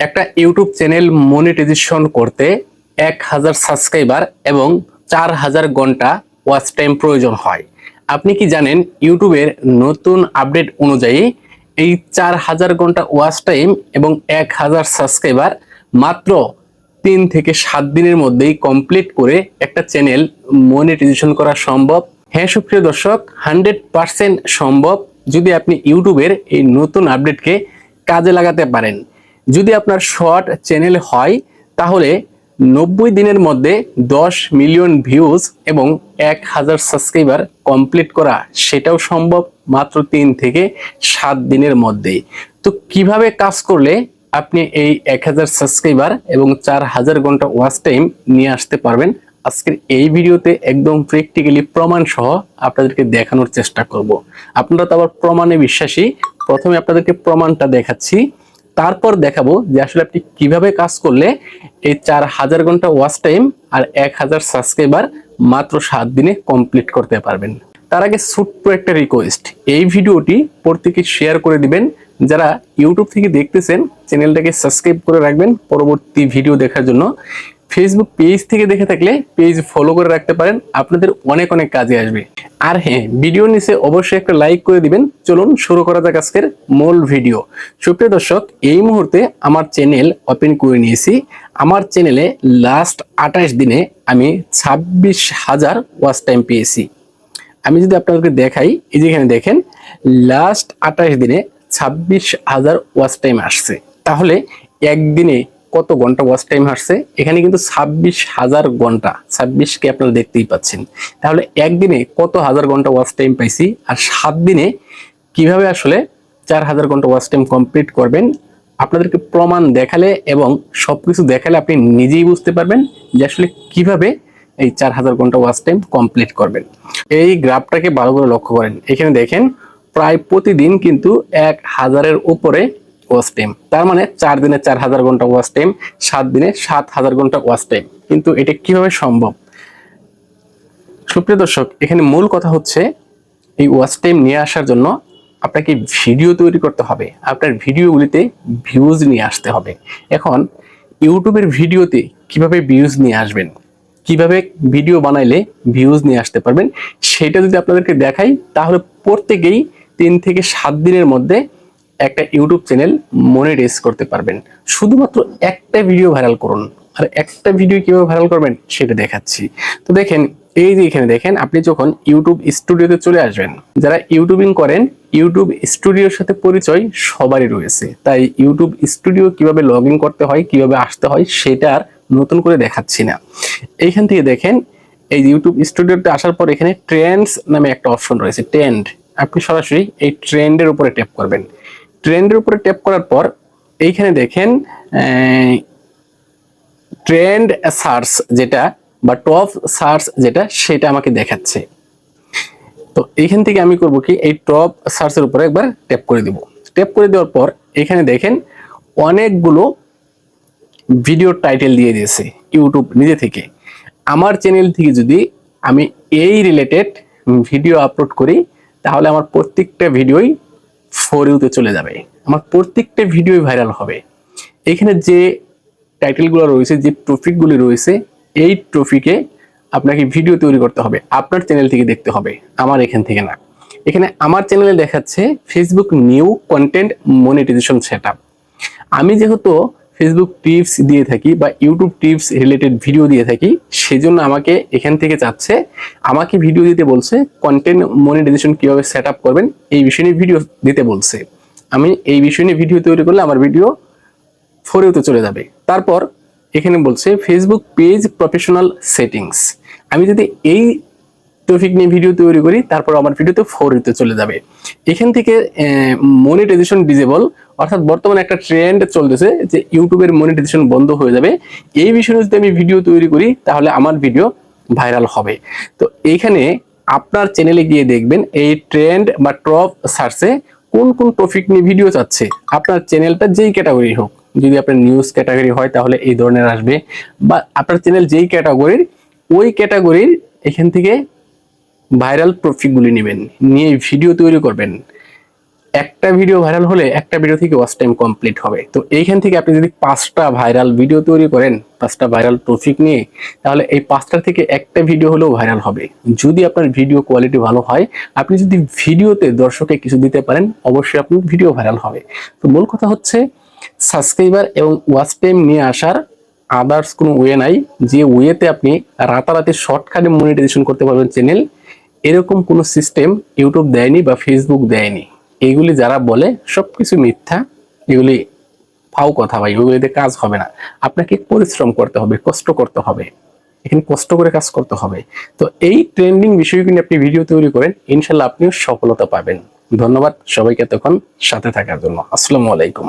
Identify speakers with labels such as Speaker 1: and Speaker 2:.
Speaker 1: একটা YouTube channel monetization করতে এক হাজার সাবস্ক্রাইবার এবং চার হাজার ঘণ্টা ওয়াচ টাইম প্রয়োজন হয়। আপনি কি জানেন ইউটিউবের নতুন আপডেট অনুযায়ী এই চার হাজার ঘণ্টা ওয়াচ টাইম এবং এক হাজার সাবস্ক্রাইবার মাত্র তিন থেকে সাত দিনের মধ্যেই কমপ্লিট করে একটা চ্যানেল মনিটাইজেশন করা সম্ভব। হ্যাঁ সুপ্রিয় দর্শক, হান্ড্রেড পার্সেন্ট সম্ভব যদি আপনি ইউটিউবের এই নতুন আপডেটকে কাজে লাগাতে পারেন। যদি আপনার শর্ট চ্যানেল হয়, তাহলে নব্বই দিনের মধ্যে দশ মিলিয়ন ভিউজ এবং এক হাজার সাবস্ক্রাইবার কমপ্লিট করা সেটাও সম্ভব মাত্র তিন থেকে সাত দিনের মধ্যেই। তো কীভাবে কাজ করলে আপনি এই এক হাজার সাবস্ক্রাইবার এবং চার হাজার ঘণ্টা ওয়াচ টাইম নিয়ে আসতে পারবেন? আজকের এই ভিডিওতে একদম প্র্যাকটিক্যালি প্রমাণ সহ আপনাদেরকে দেখানোর চেষ্টা করব। আপনারা তো আবার প্রমাণে বিশ্বাসী, প্রথমে আপনাদেরকে প্রমাণটা দেখাচ্ছি। তারপর দেখাবো যে আসলে আপনি কীভাবে কাজ করলে এই চার হাজার ঘণ্টা ওয়াচ টাইম আর এক হাজার সাবস্ক্রাইবার মাত্র সাত দিনে কমপ্লিট করতে পারবেন। তার আগে ছোট্ট একটা রিকোয়েস্ট এই ভিডিওটি প্রত্যেকে শেয়ার করে দিবেন। যারা ইউটিউব থেকে দেখতেছেন চ্যানেলটাকে সাবস্ক্রাইব করে রাখবেন। পরবর্তী ভিডিও দেখার জন্য। ফেসবুক পেজ থেকে দেখে থাকলে পেজ ফলো করে রাখতে পারেন। আপনাদের অনেক অনেক কাজে আসবে। আর হ্যাঁ ভিডিও নিচে অবশ্যই একটা লাইক করে দিবেন। চলুন শুরু করা যাক আজকের মূল ভিডিও সুপ্রিয় দর্শক, এই মুহূর্তে আমার চ্যানেল ওপেন করে নিয়েছি। আমার চ্যানেলে লাস্ট আঠাশ দিনে আমি ছাব্বিশ হাজার ওয়াচ টাইম পেয়েছি। আমি যদি আপনাদেরকে দেখাই, এই যেখানে দেখেন লাস্ট আঠাশ দিনে ছাব্বিশ হাজার ওয়াচ টাইম আসছে। তাহলে একদিনে কত ঘণ্টা ওয়াচ টাইম আসছে এখানে কিন্তু ছাব্বিশ হাজার ঘণ্টা ছাব্বিশকে আপনারা দেখতেই পাচ্ছেন। তাহলে একদিনে কত হাজার ঘণ্টা ওয়াচ টাইম পাইছি? আর সাত দিনে কীভাবে আসলে চার হাজার ঘণ্টা ওয়াচ টাইম কমপ্লিট করবেন? আপনাদেরকে প্রমাণ দেখালে এবং সবকিছু দেখালে আপনি নিজেই বুঝতে পারবেন যে আসলে কীভাবে এই চার হাজার ঘণ্টা ওয়াচ টাইম কমপ্লিট করবেন। এই গ্রাফটাকে ভালো করে লক্ষ্য করেন। এখানে দেখেন, প্রায় প্রতিদিন কিন্তু এক হাজারের উপরে ওয়াচ টাইম তার মানে চার দিনে চার হাজার ঘণ্টা ওয়াচ টাইম সাত দিনে সাত হাজার ঘণ্টা ওয়াচ টাইম কিন্তু এটা কীভাবে সম্ভব? সুপ্রিয় দর্শক, এখানে মূল কথা হচ্ছে এই ওয়াচ টাইম নিয়ে আসার জন্য আপনাকে ভিডিও তৈরি করতে হবে। আপনার ভিডিওগুলিতে ভিউজ নিয়ে আসতে হবে। এখন, ইউটিউবের ভিডিওতে কীভাবে ভিউজ নিয়ে আসবেন? কীভাবে ভিডিও বানাইলে ভিউজ নিয়ে আসতে পারবেন? সেটা যদি আপনাদেরকে দেখাই, তাহলে প্রত্যেকেই তিন থেকে সাত দিনের মধ্যে একটা ইউটিউব চ্যানেল মনিটাইজ করতে পারবেন। শুধুমাত্র একটা ভিডিও ভাইরাল করুন। আর একটা ভিডিও কীভাবে ভাইরাল করবেন সেটা দেখাচ্ছি। তো দেখেন, এই যে এখানে দেখেন, আপনি যখন ইউটিউব স্টুডিওতে চলে আসবেন, যারা ইউটিউবিং করেন ইউটিউব স্টুডিওর সাথে পরিচয় সবারই রয়েছে। তাই ইউটিউব স্টুডিও কীভাবে লগ করতে হয়, কীভাবে আসতে হয়, সেটা আর নতুন করে দেখাচ্ছি না। এইখান থেকে দেখেন, এই ইউটিউব স্টুডিওতে আসার পর এখানে ট্রেন্ডস নামে একটা অপশন রয়েছে ট্রেন্ড আপনি সরাসরি এই ট্রেন্ডের উপরে ট্যাপ করবেন। ট্রেন্ডের উপরে ট্যাপ করার পর এইখানে দেখেন ট্রেন্ড সার্চ যেটা বা টপ সার্চ যেটা সেটা আমাকে দেখাচ্ছে। তো এইখান থেকে আমি করব কি, এই টপ সার্চের উপরে একবার ট্যাপ করে দিব। ট্যাপ করে দেওয়ার পর এখানে দেখেন অনেকগুলো ভিডিও টাইটেল দিয়ে দিয়েছে ইউটিউব নিজে থেকে। আমার চ্যানেল থেকে যদি আমি এই রিলেটেড ভিডিও আপলোড করি, তাহলে আমার প্রত্যেকটা ভিডিওই ফোর ইউতে চলে যাবে। আমার প্রত্যেকটা ভিডিও ভাইরাল হবে। এখানে যে টাইটেলগুলো রয়েছে, যে ট্রফিকগুলি রয়েছে, এই ট্রফিকে আপনাকে ভিডিও তৈরি করতে হবে। আপনার চ্যানেল থেকে দেখতে হবে, আমার এখান থেকে না। এখানে আমার চ্যানেলে দেখাচ্ছে Facebook new content monetization set আমি যেহেতু ফেসবুক টিপস দিয়ে থাকি বা ইউটিউব টিপস রিলেটেড ভিডিও দিয়ে থাকি, সেজন্য আমাকে এখান থেকে চাচ্ছে। আমাকে ভিডিও দিতে বলছে কন্টেন্ট মনিটাইজেশন কীভাবে সেট আপ করবেন, এই বিষয় নিয়ে ভিডিও দিতে বলছে। আমি এই বিষয় নিয়ে ভিডিও তৈরি করলে আমার ভিডিও ফোরেওতে চলে যাবে। তারপর এখানে বলছে ফেসবুক পেজ প্রফেশনাল সেটিংস আমি যদি এই টপিক নিয়ে ভিডিও তৈরি করি, তারপর আমার ভিডিওতে ফোর ইতে চলে যাবে। এখান থেকে মনিটাইজেশন ডিজেবল অর্থাৎ বর্তমানে একটা ট্রেন্ড চলতেছে যে ইউটিউবের মনিটাইজেশন বন্ধ হয়ে যাবে। এই বিষয়ে যদি আমি ভিডিও তৈরি করি, তাহলে আমার ভিডিও ভাইরাল হবে। তো এইখানে আপনার চ্যানেলে গিয়ে দেখবেন এই ট্রেন্ড বা টপ সার্চে কোন কোন টপিক নিয়ে ভিডিও চাচ্ছে। আপনার চ্যানেলটা যেই ক্যাটাগরি হোক। যদি আপনার নিউজ ক্যাটাগরি হয়, তাহলে এই ধরনের আসবে। বা আপনার চ্যানেল যেই ক্যাটাগরির ওই ক্যাটাগরির এখান থেকে ভাইরাল টপিকগুলি নেবেন। নিয়ে ভিডিও তৈরি করবেন। একটা ভিডিও ভাইরাল হলে একটা ভিডিও থেকে ওয়াচ টাইম কমপ্লিট হবে। তো এইখান থেকে আপনি যদি পাঁচটা ভাইরাল ভিডিও তৈরি করেন, পাঁচটা ভাইরাল টপিক নিয়ে, তাহলে এই পাঁচটা থেকে একটা ভিডিও হলেও ভাইরাল হবে। যদি আপনার ভিডিও কোয়ালিটি ভালো হয়, আপনি যদি ভিডিওতে দর্শকে কিছু দিতে পারেন, অবশ্যই আপনার ভিডিও ভাইরাল হবে। তো মূল কথা হচ্ছে সাবস্ক্রাইবার এবং ওয়াচ টাইম নিয়ে আসার আদার্স কোনো ওয়ে নাই। যে ওয়েতে আপনি রাতারাতি শর্টকাটে মনিটাইজেশন করতে পারবেন চ্যানেল এরকম কোনো সিস্টেম ইউটিউব দেয়নি বা ফেসবুক দেয়নি। এইগুলি যারা বলে সবকিছু মিথ্যা, এগুলি ফাও কথা ভাই ওইগুলিতে কাজ হবে না। আপনাকে পরিশ্রম করতে হবে, কষ্ট করতে হবে। এখানে কষ্ট করে কাজ করতে হবে। তো এই ট্রেন্ডিং বিষয়গুলি নিয়ে আপনি ভিডিও তৈরি করেন, ইনশাল্লাহ আপনিও সফলতা পাবেন। ধন্যবাদ সবাইকে তখন সাথে থাকার জন্য। আসসালামু আলাইকুম।